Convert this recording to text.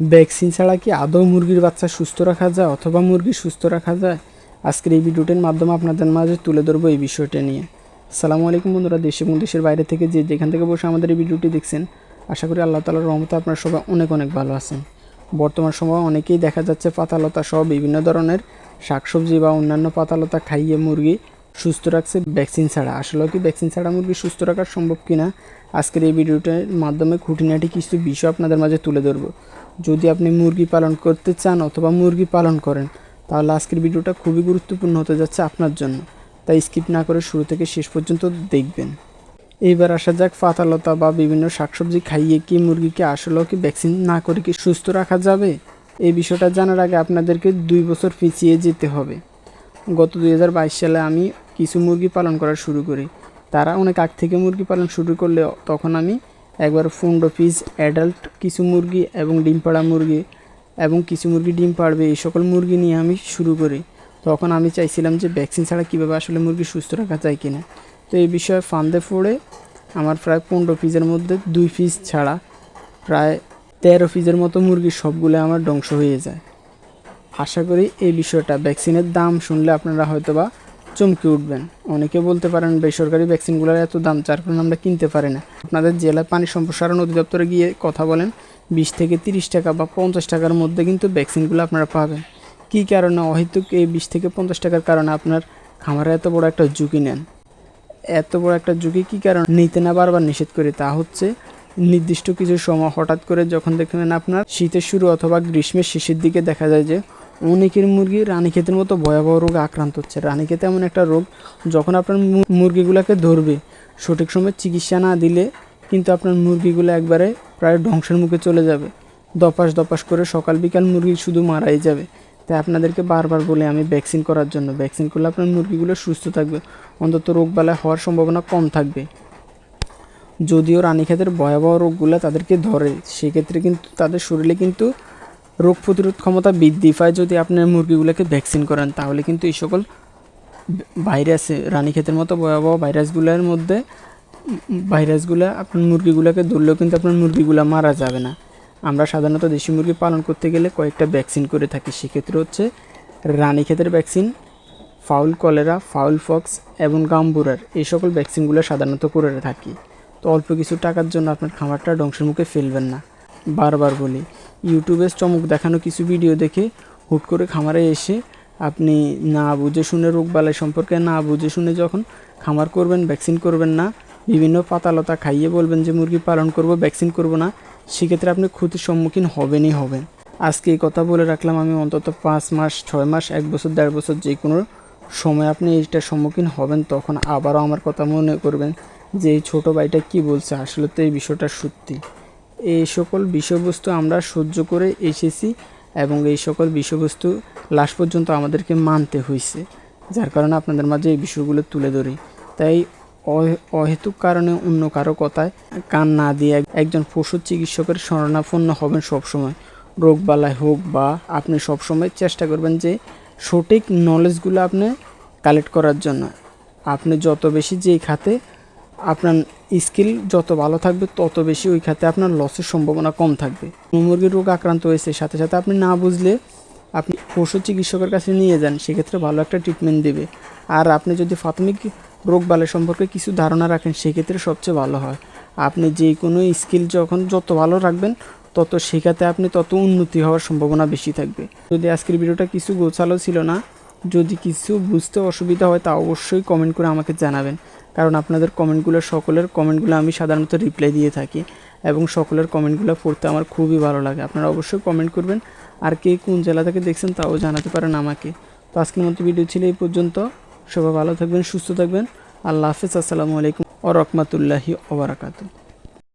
Vaccine ছাড়া কি আদৌ মুরগির বাচ্চা সুস্থ রাখা যায় অথবা মুরগি সুস্থ রাখা যায়? আজকের এই ভিডিওটির মাধ্যমে আপনাদের মাঝে তুলে ধরবো এই বিষয়টা নিয়ে। আসসালামু আলাইকুম বন্ধুরা, দেশ এবং দেশের বাইরে থেকে যে যেখান থেকে বসে আমাদের এই ভিডিওটি দেখছেন, আশা করি আল্লাহ তালার রহমতে আপনারা সবাই অনেক অনেক ভালো আছেন। বর্তমান সময়ে অনেকেই দেখা যাচ্ছে পাতালতা সহ বিভিন্ন ধরনের শাকসবজি বা অন্যান্য পাতালতা খাইয়ে মুরগি সুস্থ রাখছে ভ্যাকসিন ছাড়া। আসলে কি ভ্যাকসিন ছাড়া মুরগি সুস্থ রাখা সম্ভব কিনা? আজকের এই ভিডিওটার মাধ্যমে খুঁটিনাটি কিছু বিষয় আপনাদের মাঝে তুলে ধরবো। যদি আপনি মুরগি পালন করতে চান অথবা মুরগি পালন করেন, তাহলে আজকের ভিডিওটা খুবই গুরুত্বপূর্ণ হতে যাচ্ছে আপনার জন্য। তাই স্কিপ না করে শুরু থেকে শেষ পর্যন্ত দেখবেন। এইবার আসা যাক পাতালতা বা বিভিন্ন শাকসবজি খাইয়ে কি মুরগিকে আসলেও কি ভ্যাকসিন না করে কি সুস্থ রাখা যাবে? এই বিষয়টা জানার আগে আপনাদেরকে দুই বছর পিছিয়ে যেতে হবে। গত দু হাজার বাইশ সালে আমি কিছু মুরগি পালন করা শুরু করি। তারা অনেক আগ থেকে মুরগি পালন শুরু করলে তখন আমি একবার পনেরো পিস অ্যাডাল্ট, কিছু মুরগি এবং ডিম পাড়া মুরগি এবং কিছু মুরগি ডিম পাড়বে, এই সকল মুরগি নিয়ে আমি শুরু করি। তখন আমি চাইছিলাম যে ভ্যাকসিন ছাড়া কীভাবে আসলে মুরগি সুস্থ রাখা যায় কিনা। তো এই বিষয়ে ফান্দে পড়ে আমার প্রায় পনেরো পিসের মধ্যে দুই পিস ছাড়া প্রায় তেরো পিসের মতো মুরগি সবগুলো আমার ধ্বংস হয়ে যায়। আশা করি এই বিষয়টা, ভ্যাকসিনের দাম শুনলে আপনারা হয়তো বা চমকে উঠবেন। অনেকে বলতে পারেন বেসরকারি ভ্যাকসিনগুলোর এত দাম, যার কারণে আমরা কিনতে পারি না। আপনাদের জেলায় পানি সম্প্রসারণ অধিদপ্তরে গিয়ে কথা বলেন, বিশ থেকে তিরিশ টাকা বা পঞ্চাশ টাকার মধ্যে কিন্তু ভ্যাকসিনগুলো আপনারা পাবেন। কী কারণে অহেতুক এই বিশ থেকে পঞ্চাশ টাকার কারণে আপনার খামারে এত বড় একটা ঝুঁকি নেন? এত বড় একটা ঝুঁকি কী কারণ? নিতে না বারবার নিষেধ করি। তা হচ্ছে নির্দিষ্ট কিছু সময় হঠাৎ করে যখন দেখবেন আপনার শীতের শুরু অথবা গ্রীষ্মের শেষের দিকে দেখা যায় যে অনেকের মুরগি রানীক্ষেতের মতো ভয়াবহ রোগে আক্রান্ত হচ্ছে। রানীক্ষেত এমন একটা রোগ, যখন আপনার মুরগিগুলোকে ধরবে, সঠিক সময় চিকিৎসা না দিলে কিন্তু আপনার মুরগিগুলো একবারে প্রায় ধ্বংসের মুখে চলে যাবে। দপাস দপাস করে সকাল বিকাল মুরগি শুধু মারাই যাবে। তাই আপনাদেরকে বারবার বলে আমি ভ্যাকসিন করার জন্য। ভ্যাকসিন করলে আপনার মুরগিগুলো সুস্থ থাকবে, অন্তত রোগবালাই হওয়ার সম্ভাবনা কম থাকবে। যদিও রানীক্ষেতের ভয়াবহ রোগগুলো তাদেরকে ধরে, সেক্ষেত্রে কিন্তু তাদের শরীরে কিন্তু রোগ প্রতিরোধ ক্ষমতা বৃদ্ধি পায় যদি আপনার মুরগিগুলোকে ভ্যাকসিন করেন, তাহলে কিন্তু এই সকল ভাইরাসে রানীক্ষেতের মতো ভয়াবহ ভাইরাসগুলোর মধ্যে ভাইরাসগুলো আপনার মুরগিগুলোকে ধরলেও কিন্তু আপনার মুরগিগুলো মারা যাবে না। আমরা সাধারণত দেশি মুরগি পালন করতে গেলে কয়েকটা ভ্যাকসিন করে থাকি। সেক্ষেত্রে হচ্ছে রানীক্ষেতের vaccine, fowl cholera, fowl pox এবং গাম্বুরার এই সকল ভ্যাকসিনগুলো সাধারণত করে থাকি। তো অল্প কিছু টাকার জন্য আপনার খামারটা ধ্বংসের মুখে ফেলবেন না। বারবার বলি, ইউটিউবে চমক দেখানো কিছু ভিডিও দেখে হুট করে খামারে এসে আপনি না বুঝে শুনে রোগবালাই সম্পর্কে না বুঝে শুনে যখন খামার করবেন ভ্যাকসিন করবেন না, বিভিন্ন পাতালতা খাইয়ে বলবেন যে, মুরগি পালন করব ভ্যাকসিন করব না, সেক্ষেত্রে আপনি ক্ষতির সম্মুখীন হবেনই হবেন। আজকে এই কথা বলে রাখলাম আমি অন্তত পাঁচ মাস, ছয় মাস, এক বছর, দেড় বছর যে কোনো সময় আপনি এইটার সম্মুখীন হবেন, তখন আবারও আমার কথা মনে করবেন যে, এই ছোটো ভাইটা কি বলছে? আসলে তো এই বিষয়টা সত্যি। এই সকল বিষয়বস্তু আমরা সহ্য করে এসেছি এবং এই সকল বিষয়বস্তু লাস্ট পর্যন্ত আমাদেরকে মানতে হয়েছে, যার কারণে আপনাদের মাঝে এই বিষয়গুলো তুলে ধরি। তাই অহে- অহেতুক কারণে অন্য কারও কথায় কান না দিয়ে এক- একজন পশু চিকিৎসকের শরণাপন্ন হবেন সবসময়। রোগবালাই হোক বা আপনি সবসময় চেষ্টা করবেন যে সঠিক নলেজগুলো আপনি কালেক্ট করার জন্য। আপনি যত বেশি যেই খাতে আপনার স্কিল যত ভালো থাকবে, তত বেশি ওই খাতে আপনার লসের সম্ভাবনা কম থাকবে। মুরগির রোগ আক্রান্ত হয়েছে, সাথে সাথে আপনি না বুঝলে আপনি পশু চিকিৎসকের কাছে নিয়ে যান, সেক্ষেত্রে ভালো একটা ট্রিটমেন্ট দেবে। আর আপনি যদি প্রাথমিক রোগ বালাই সম্পর্কে কিছু ধারণা রাখেন, সেক্ষেত্রে সবচেয়ে ভালো হয়। আপনি যে কোনো স্কিল যখন যত ভালো রাখবেন, তত শেখাতে আপনি তত উন্নতি হওয়ার সম্ভাবনা বেশি থাকবে। যদি আজকের ভিডিওটা কিছু গোছালো ছিল না, যদি কিছু বুঝতে অসুবিধা হয়, তা অবশ্যই কমেন্ট করে আমাকে জানাবেন। কারণ আপনাদের কমেন্টগুলো, সকলের কমেন্টগুলো আমি সাধারণত রিপ্লাই দিয়ে থাকি এবং সকলের কমেন্টগুলো পড়তে আমার খুবই ভালো লাগে। আপনারা অবশ্যই কমেন্ট করবেন। আর কে কোন জেলা থেকে দেখছেন তাও জানাতে পারেন আমাকে। তো আজকের মতো ভিডিও ছিল এই পর্যন্ত। সবাই ভালো থাকবেন, সুস্থ থাকবেন। আল্লাহ হাফিজ। আসসালামু আলাইকুম ও রহমতুল্লাহি ওবরাকাতু